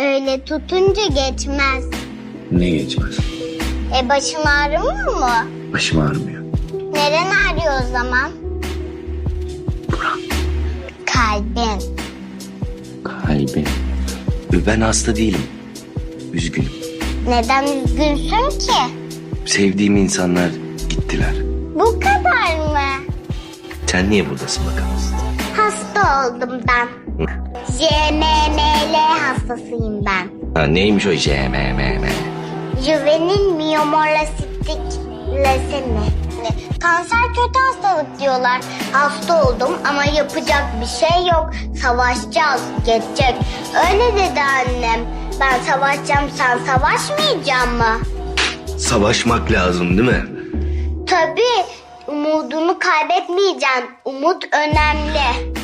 Öyle tutunca geçmez. Ne geçmez? E başın ağrımıyor mu? Başım ağrımıyor. Neren ağrıyor o zaman? Buram. Kalbin. Kalbim. Ben hasta değilim. Üzgünüm. Neden üzgünsün ki? Sevdiğim insanlar gittiler. Bu kadar mı? Sen niye buradasın bakalım? Hasta oldum ben. JMML hastasıyım ben. Ha, neymiş o JMMM? Juvenil miyomorlasistik lösemi. Kanser kötü hastalık diyorlar. Hasta oldum ama yapacak bir şey yok. Savaşacağız, geçecek. Öyle dedi annem. Ben savaşacağım, sen savaşmayacak mı? Savaşmak lazım değil mi? Tabii. Umudunu kaybetmeyeceksin. Umut önemli.